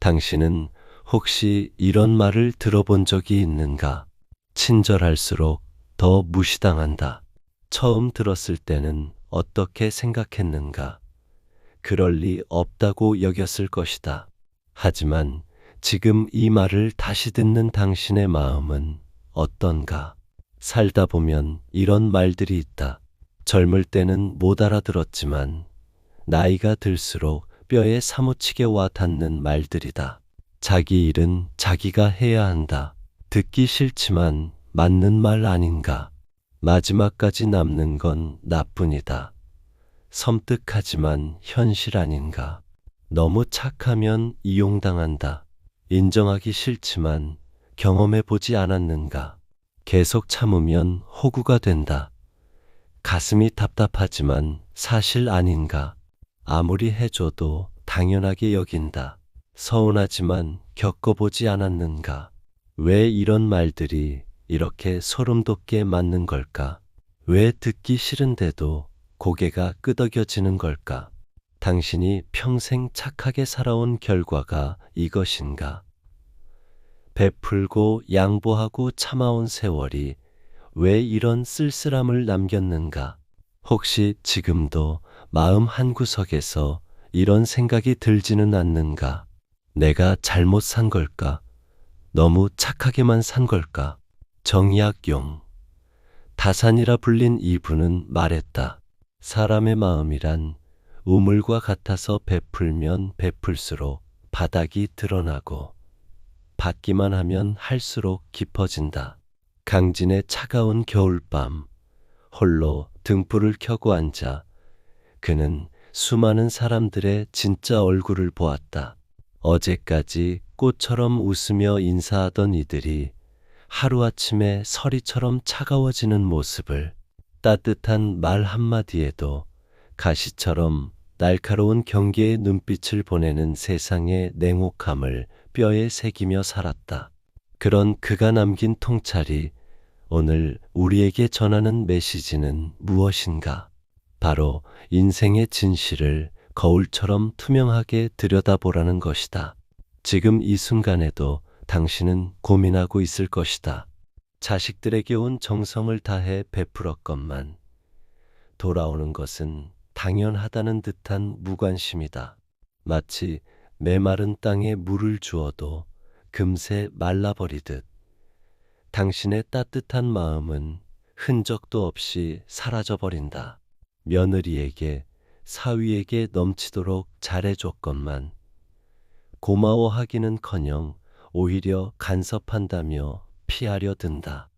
당신은 혹시 이런 말을 들어본 적이 있는가? 친절할수록 더 무시당한다. 처음 들었을 때는 어떻게 생각했는가? 그럴 리 없다고 여겼을 것이다. 하지만 지금 이 말을 다시 듣는 당신의 마음은 어떤가? 살다 보면 이런 말들이 있다. 젊을 때는 못 알아들었지만 나이가 들수록 뼈에 사무치게 와 닿는 말들이다. 자기 일은 자기가 해야 한다. 듣기 싫지만 맞는 말 아닌가? 마지막까지 남는 건 나뿐이다. 섬뜩하지만 현실 아닌가? 너무 착하면 이용당한다. 인정하기 싫지만 경험해 보지 않았는가? 계속 참으면 호구가 된다. 가슴이 답답하지만 사실 아닌가? 아무리 해줘도 당연하게 여긴다. 서운하지만 겪어보지 않았는가? 왜 이런 말들이 이렇게 소름 돋게 맞는 걸까? 왜 듣기 싫은데도 고개가 끄덕여지는 걸까? 당신이 평생 착하게 살아온 결과가 이것인가? 베풀고 양보하고 참아온 세월이 왜 이런 쓸쓸함을 남겼는가? 혹시 지금도 마음 한구석에서 이런 생각이 들지는 않는가? 내가 잘못 산 걸까? 너무 착하게만 산 걸까? 정약용. 다산이라 불린 이분은 말했다. 사람의 마음이란 우물과 같아서 베풀면 베풀수록 바닥이 드러나고 받기만 하면 할수록 깊어진다. 강진의 차가운 겨울밤, 홀로 등불을 켜고 앉아 그는 수많은 사람들의 진짜 얼굴을 보았다. 어제까지 꽃처럼 웃으며 인사하던 이들이 하루아침에 서리처럼 차가워지는 모습을 따뜻한 말 한마디에도 가시처럼 날카로운 경계의 눈빛을 보내는 세상의 냉혹함을 뼈에 새기며 살았다. 그런 그가 남긴 통찰이 오늘 우리에게 전하는 메시지는 무엇인가? 바로 인생의 진실을 거울처럼 투명하게 들여다보라는 것이다. 지금 이 순간에도 당신은 고민하고 있을 것이다. 자식들에게 온 정성을 다해 베풀었건만 돌아오는 것은 당연하다는 듯한 무관심이다. 마치 메마른 땅에 물을 주어도 금세 말라버리듯 당신의 따뜻한 마음은 흔적도 없이 사라져버린다. 며느리에게 사위에게 넘치도록 잘해줬건만 고마워하기는커녕 오히려 간섭한다며 피하려 든다.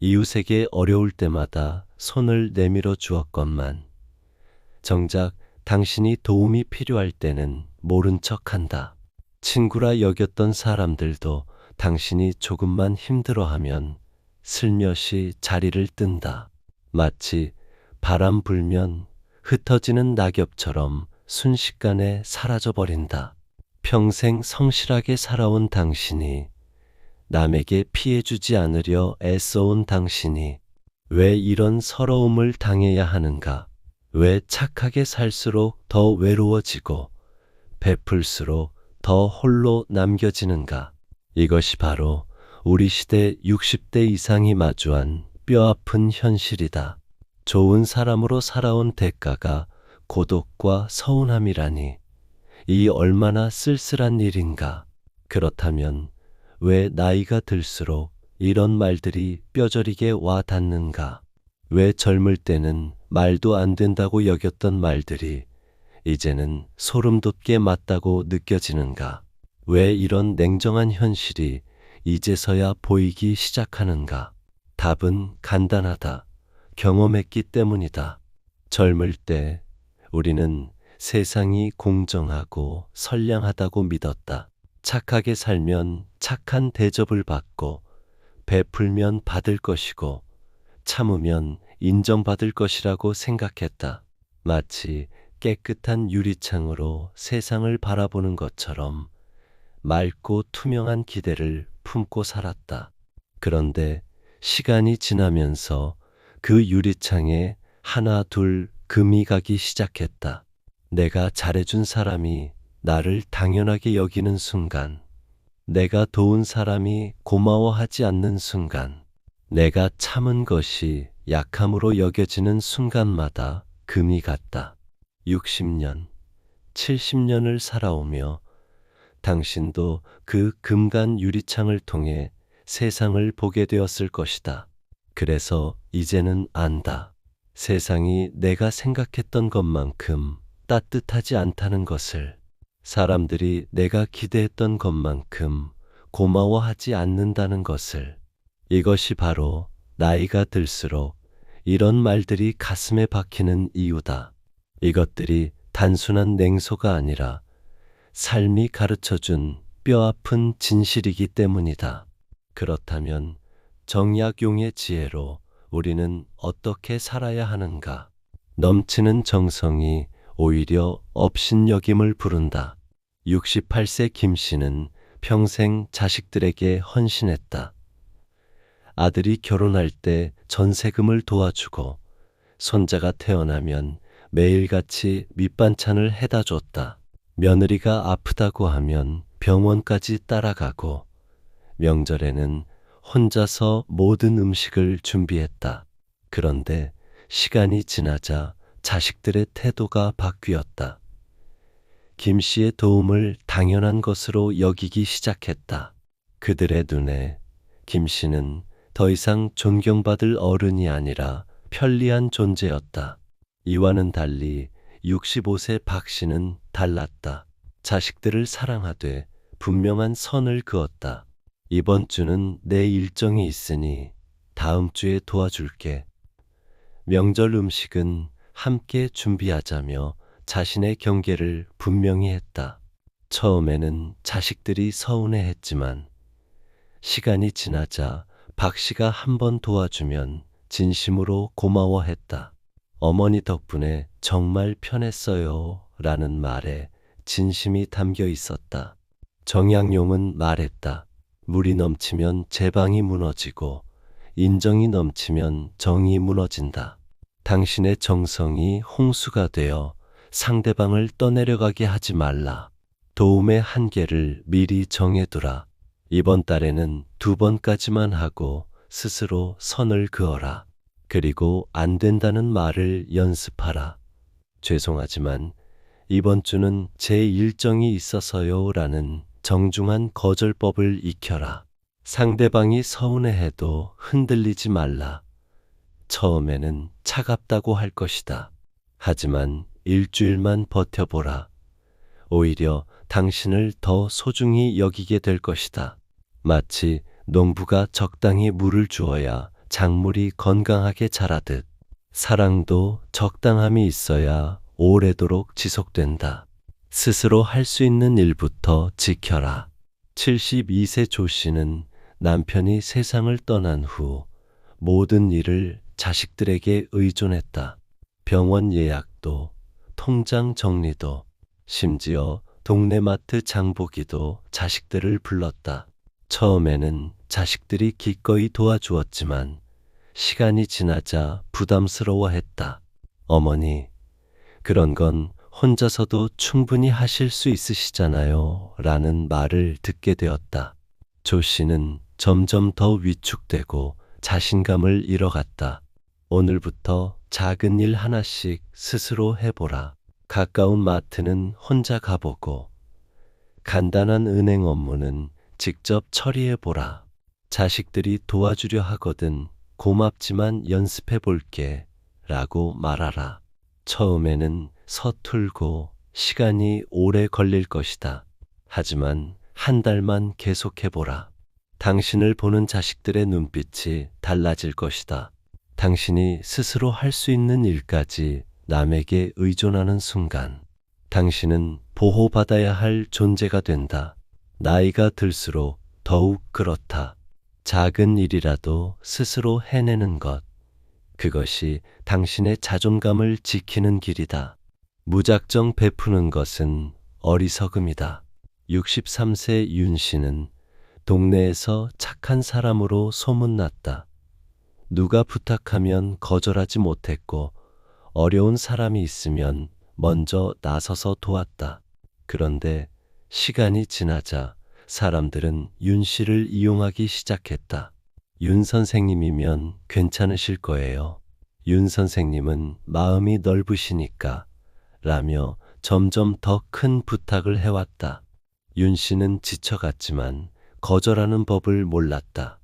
이웃에게 어려울 때마다 손을 내밀어 주었건만 정작 당신이 도움이 필요할 때는 모른 척 한다. 친구라 여겼던 사람들도 당신이 조금만 힘들어하면 슬며시 자리를 뜬다. 마치 바람 불면 흩어지는 낙엽처럼 순식간에 사라져버린다. 평생 성실하게 살아온 당신이 남에게 피해주지 않으려 애써온 당신이 왜 이런 서러움을 당해야 하는가? 왜 착하게 살수록 더 외로워지고 베풀수록 더 홀로 남겨지는가? 이것이 바로 우리 시대 60대 이상이 마주한 뼈아픈 현실이다. 좋은 사람으로 살아온 대가가 고독과 서운함이라니 이 얼마나 쓸쓸한 일인가. 그렇다면 왜 나이가 들수록 이런 말들이 뼈저리게 와 닿는가? 왜 젊을 때는 말도 안 된다고 여겼던 말들이 이제는 소름 돋게 맞다고 느껴지는가? 왜 이런 냉정한 현실이 이제서야 보이기 시작하는가? 답은 간단하다. 경험했기 때문이다. 젊을 때 우리는 세상이 공정하고 선량하다고 믿었다. 착하게 살면 착한 대접을 받고 베풀면 받을 것이고 참으면 인정받을 것이라고 생각했다. 마치 깨끗한 유리창으로 세상을 바라보는 것처럼 맑고 투명한 기대를 품고 살았다. 그런데 시간이 지나면서 그 유리창에 하나 둘 금이 가기 시작했다. 내가 잘해준 사람이 나를 당연하게 여기는 순간, 내가 도운 사람이 고마워하지 않는 순간, 내가 참은 것이 약함으로 여겨지는 순간마다 금이 갔다. 60년, 70년을 살아오며 당신도 그 금간 유리창을 통해 세상을 보게 되었을 것이다. 그래서 이제는 안다. 세상이 내가 생각했던 것만큼 따뜻하지 않다는 것을, 사람들이 내가 기대했던 것만큼 고마워하지 않는다는 것을, 이것이 바로 나이가 들수록 이런 말들이 가슴에 박히는 이유다. 이것들이 단순한 냉소가 아니라 삶이 가르쳐 준 뼈아픈 진실이기 때문이다. 그렇다면 정약용의 지혜로 우리는 어떻게 살아야 하는가? 넘치는 정성이 오히려 업신여김을 부른다. 68세 김 씨는 평생 자식들에게 헌신했다. 아들이 결혼할 때 전세금을 도와주고 손자가 태어나면 매일같이 밑반찬을 해다 줬다. 며느리가 아프다고 하면 병원까지 따라가고 명절에는 혼자서 모든 음식을 준비했다. 그런데 시간이 지나자 자식들의 태도가 바뀌었다. 김 씨의 도움을 당연한 것으로 여기기 시작했다. 그들의 눈에 김 씨는 더 이상 존경받을 어른이 아니라 편리한 존재였다. 이와는 달리 65세 박 씨는 달랐다. 자식들을 사랑하되 분명한 선을 그었다. 이번 주는 내 일정이 있으니 다음 주에 도와줄게. 명절 음식은 함께 준비하자며 자신의 경계를 분명히 했다. 처음에는 자식들이 서운해 했지만 시간이 지나자 박 씨가 한 번 도와주면 진심으로 고마워했다. 어머니 덕분에 정말 편했어요. 라는 말에 진심이 담겨 있었다. 정양용은 말했다. 물이 넘치면 제방이 무너지고 인정이 넘치면 정이 무너진다. 당신의 정성이 홍수가 되어 상대방을 떠내려가게 하지 말라. 도움의 한계를 미리 정해두라. 이번 달에는 두 번까지만 하고 스스로 선을 그어라. 그리고 안 된다는 말을 연습하라. 죄송하지만 이번 주는 제 일정이 있어서요 라는 정중한 거절법을 익혀라. 상대방이 서운해해도 흔들리지 말라. 처음에는 차갑다고 할 것이다. 하지만 일주일만 버텨보라. 오히려 당신을 더 소중히 여기게 될 것이다. 마치 농부가 적당히 물을 주어야 작물이 건강하게 자라듯 사랑도 적당함이 있어야 오래도록 지속된다. 스스로 할 수 있는 일부터 지켜라. 72세 조 씨는 남편이 세상을 떠난 후 모든 일을 자식들에게 의존했다. 병원 예약도, 통장 정리도, 심지어 동네 마트 장보기도 자식들을 불렀다. 처음에는 자식들이 기꺼이 도와주었지만 시간이 지나자 부담스러워했다. 어머니, 그런 건 혼자서도 충분히 하실 수 있으시잖아요. 라는 말을 듣게 되었다. 조 씨는 점점 더 위축되고 자신감을 잃어갔다. 오늘부터 작은 일 하나씩 스스로 해보라. 가까운 마트는 혼자 가보고, 간단한 은행 업무는 직접 처리해보라. 자식들이 도와주려 하거든 고맙지만 연습해 볼게 라고 말하라. 처음에는 서툴고 시간이 오래 걸릴 것이다. 하지만 한 달만 계속해보라. 당신을 보는 자식들의 눈빛이 달라질 것이다. 당신이 스스로 할 수 있는 일까지 남에게 의존하는 순간, 당신은 보호받아야 할 존재가 된다. 나이가 들수록 더욱 그렇다. 작은 일이라도 스스로 해내는 것. 그것이 당신의 자존감을 지키는 길이다. 무작정 베푸는 것은 어리석음이다. 63세 윤 씨는 동네에서 착한 사람으로 소문났다. 누가 부탁하면 거절하지 못했고 어려운 사람이 있으면 먼저 나서서 도왔다. 그런데 시간이 지나자 사람들은 윤 씨를 이용하기 시작했다. 윤 선생님이면 괜찮으실 거예요. 윤 선생님은 마음이 넓으시니까 라며 점점 더 큰 부탁을 해왔다. 윤 씨는 지쳐갔지만 거절하는 법을 몰랐다.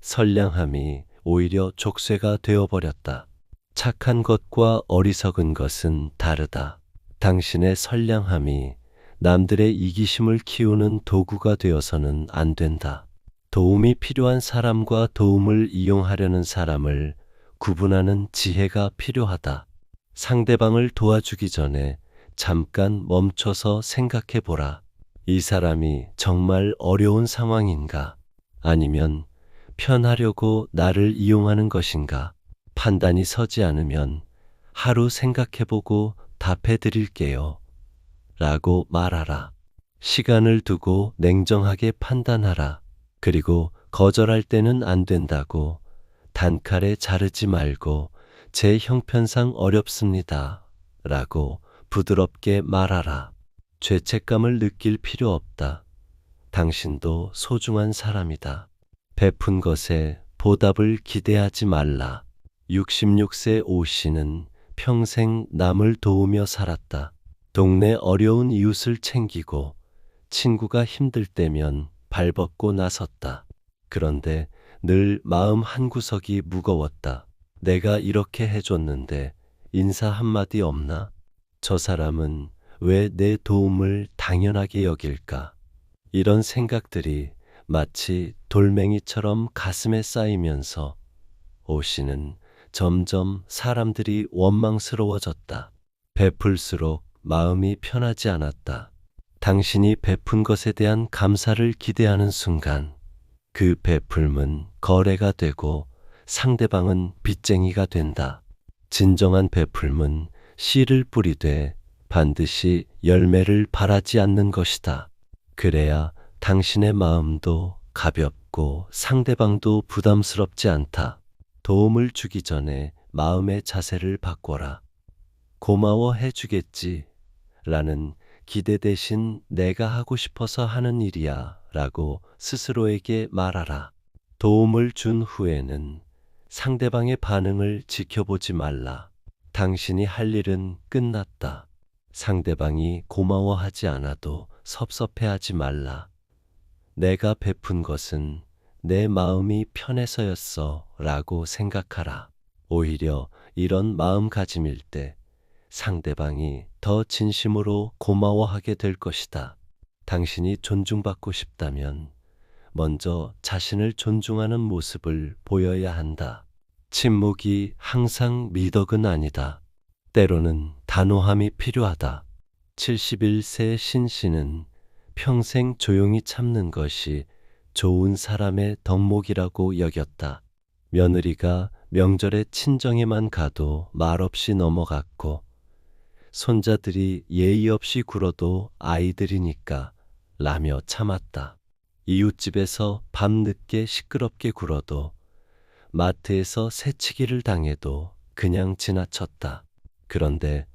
선량함이 오히려 족쇄가 되어버렸다. 착한 것과 어리석은 것은 다르다. 당신의 선량함이 남들의 이기심을 키우는 도구가 되어서는 안 된다. 도움이 필요한 사람과 도움을 이용하려는 사람을 구분하는 지혜가 필요하다. 상대방을 도와주기 전에 잠깐 멈춰서 생각해 보라. 이 사람이 정말 어려운 상황인가? 아니면 편하려고 나를 이용하는 것인가? 판단이 서지 않으면 하루 생각해 보고 답해 드릴게요. 라고 말하라. 시간을 두고 냉정하게 판단하라. 그리고 거절할 때는 안 된다고 단칼에 자르지 말고 제 형편상 어렵습니다. 라고 부드럽게 말하라. 죄책감을 느낄 필요 없다. 당신도 소중한 사람이다. 베푼 것에 보답을 기대하지 말라. 66세 오 씨는 평생 남을 도우며 살았다. 동네 어려운 이웃을 챙기고 친구가 힘들 때면 발벗고 나섰다. 그런데 늘 마음 한구석이 무거웠다. 내가 이렇게 해줬는데 인사 한마디 없나? 저 사람은 왜 내 도움을 당연하게 여길까? 이런 생각들이 마치 돌멩이처럼 가슴에 쌓이면서 오 씨는 점점 사람들이 원망스러워졌다. 베풀수록 마음이 편하지 않았다. 당신이 베푼 것에 대한 감사를 기대하는 순간 그 베풀문 거래가 되고 상대방은 빚쟁이가 된다. 진정한 베풀문 씨를 뿌리되 반드시 열매를 바라지 않는 것이다. 그래야 당신의 마음도 가볍고 상대방도 부담스럽지 않다. 도움을 주기 전에 마음의 자세를 바꿔라. 고마워해 주겠지. 라는 기대 대신 내가 하고 싶어서 하는 일이야. 라고 스스로에게 말하라. 도움을 준 후에는 상대방의 반응을 지켜보지 말라. 당신이 할 일은 끝났다. 상대방이 고마워하지 않아도 섭섭해하지 말라. 내가 베푼 것은 내 마음이 편해서였어 라고 생각하라. 오히려 이런 마음가짐일 때 상대방이 더 진심으로 고마워하게 될 것이다. 당신이 존중받고 싶다면 먼저 자신을 존중하는 모습을 보여야 한다. 침묵이 항상 미덕은 아니다. 때로는 단호함이 필요하다. 71세 신 씨는 평생 조용히 참는 것이 좋은 사람의 덕목이라고 여겼다. 며느리가 명절에 친정에만 가도 말없이 넘어갔고, 손자들이 예의 없이 굴어도 아이들이니까 라며 참았다. 이웃집에서 밤늦게 시끄럽게 굴어도 마트에서 새치기를 당해도 그냥 지나쳤다. 그런데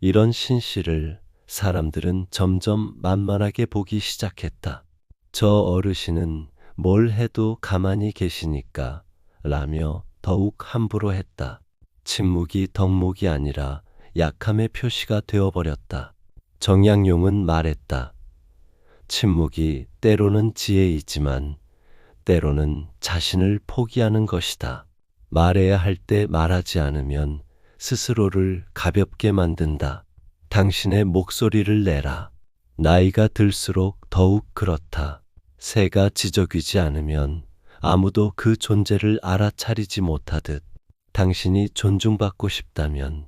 이런 신씨를 사람들은 점점 만만하게 보기 시작했다. 저 어르신은 뭘 해도 가만히 계시니까 라며 더욱 함부로 했다. 침묵이 덕목이 아니라 약함의 표시가 되어버렸다. 정약용은 말했다. 침묵이 때로는 지혜이지만 때로는 자신을 포기하는 것이다. 말해야 할 때 말하지 않으면 스스로를 가볍게 만든다. 당신의 목소리를 내라. 나이가 들수록 더욱 그렇다. 새가 지저귀지 않으면 아무도 그 존재를 알아차리지 못하듯 당신이 존중받고 싶다면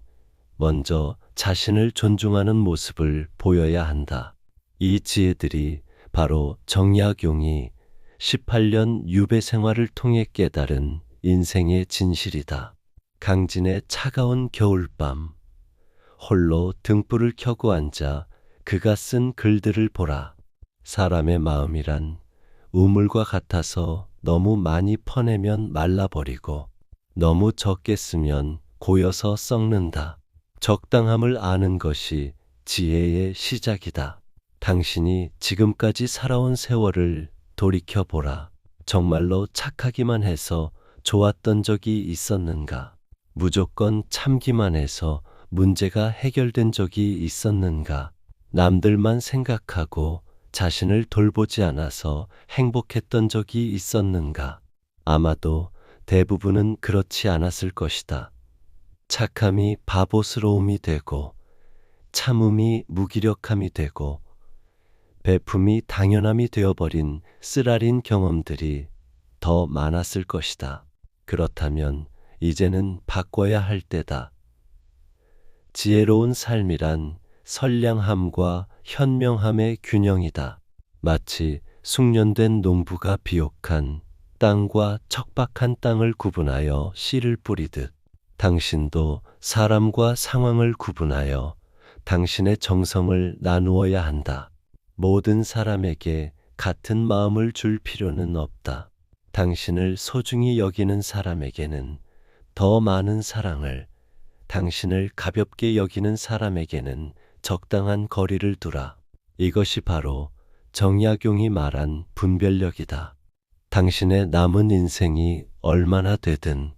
먼저 자신을 존중하는 모습을 보여야 한다. 이 지혜들이 바로 정약용이 18년 유배 생활을 통해 깨달은 인생의 진실이다. 강진의 차가운 겨울밤, 홀로 등불을 켜고 앉아 그가 쓴 글들을 보라. 사람의 마음이란 우물과 같아서 너무 많이 퍼내면 말라버리고 너무 적게 쓰면 고여서 썩는다. 적당함을 아는 것이 지혜의 시작이다. 당신이 지금까지 살아온 세월을 돌이켜 보라. 정말로 착하기만 해서 좋았던 적이 있었는가? 무조건 참기만 해서 문제가 해결된 적이 있었는가? 남들만 생각하고 자신을 돌보지 않아서 행복했던 적이 있었는가? 아마도 대부분은 그렇지 않았을 것이다. 착함이 바보스러움이 되고, 참음이 무기력함이 되고, 베품이 당연함이 되어버린 쓰라린 경험들이 더 많았을 것이다. 그렇다면 이제는 바꿔야 할 때다. 지혜로운 삶이란 선량함과 현명함의 균형이다. 마치 숙련된 농부가 비옥한 땅과 척박한 땅을 구분하여 씨를 뿌리듯 당신도 사람과 상황을 구분하여 당신의 정성을 나누어야 한다. 모든 사람에게 같은 마음을 줄 필요는 없다. 당신을 소중히 여기는 사람에게는 더 많은 사랑을, 당신을 가볍게 여기는 사람에게는 적당한 거리를 두라. 이것이 바로 정약용이 말한 분별력이다. 당신의 남은 인생이 얼마나 되든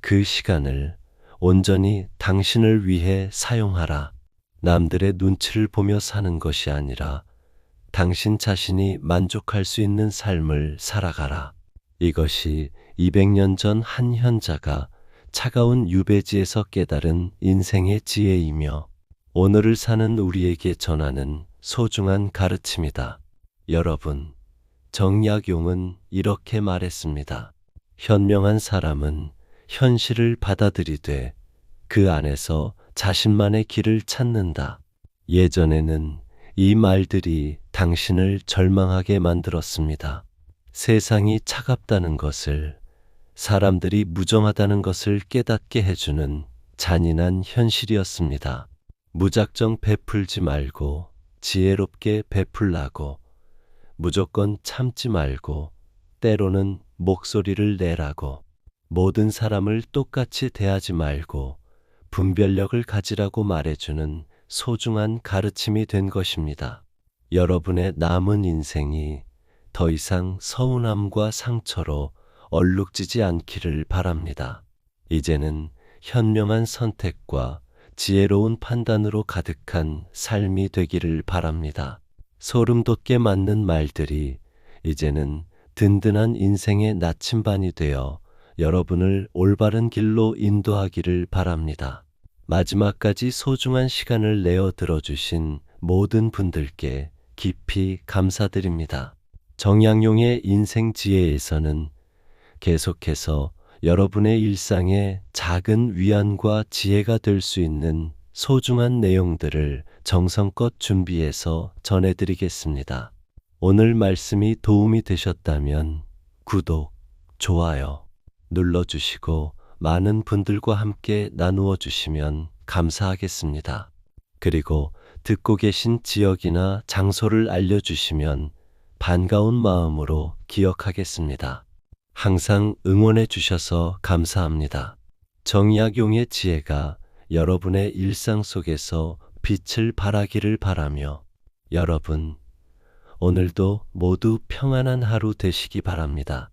그 시간을 온전히 당신을 위해 사용하라. 남들의 눈치를 보며 사는 것이 아니라 당신 자신이 만족할 수 있는 삶을 살아가라. 이것이 200년 전 한 현자가 차가운 유배지에서 깨달은 인생의 지혜이며 오늘을 사는 우리에게 전하는 소중한 가르침이다. 여러분, 정약용은 이렇게 말했습니다. 현명한 사람은 현실을 받아들이되 그 안에서 자신만의 길을 찾는다. 예전에는 이 말들이 당신을 절망하게 만들었습니다. 세상이 차갑다는 것을, 사람들이 무정하다는 것을 깨닫게 해주는 잔인한 현실이었습니다. 무작정 베풀지 말고 지혜롭게 베풀라고, 무조건 참지 말고 때로는 목소리를 내라고, 모든 사람을 똑같이 대하지 말고 분별력을 가지라고 말해주는 소중한 가르침이 된 것입니다. 여러분의 남은 인생이 더 이상 서운함과 상처로 얼룩지지 않기를 바랍니다. 이제는 현명한 선택과 지혜로운 판단으로 가득한 삶이 되기를 바랍니다. 소름 돋게 맞는 말들이 이제는 든든한 인생의 나침반이 되어 여러분을 올바른 길로 인도하기를 바랍니다. 마지막까지 소중한 시간을 내어 들어주신 모든 분들께 깊이 감사드립니다. 정양용의 인생 지혜에서는 계속해서 여러분의 일상에 작은 위안과 지혜가 될 수 있는 소중한 내용들을 정성껏 준비해서 전해드리겠습니다. 오늘 말씀이 도움이 되셨다면 구독, 좋아요 눌러주시고 많은 분들과 함께 나누어 주시면 감사하겠습니다. 그리고 듣고 계신 지역이나 장소를 알려주시면 반가운 마음으로 기억하겠습니다. 항상 응원해 주셔서 감사합니다. 정약용의 지혜가 여러분의 일상 속에서 빛을 발하기를 바라며 여러분, 오늘도 모두 평안한 하루 되시기 바랍니다.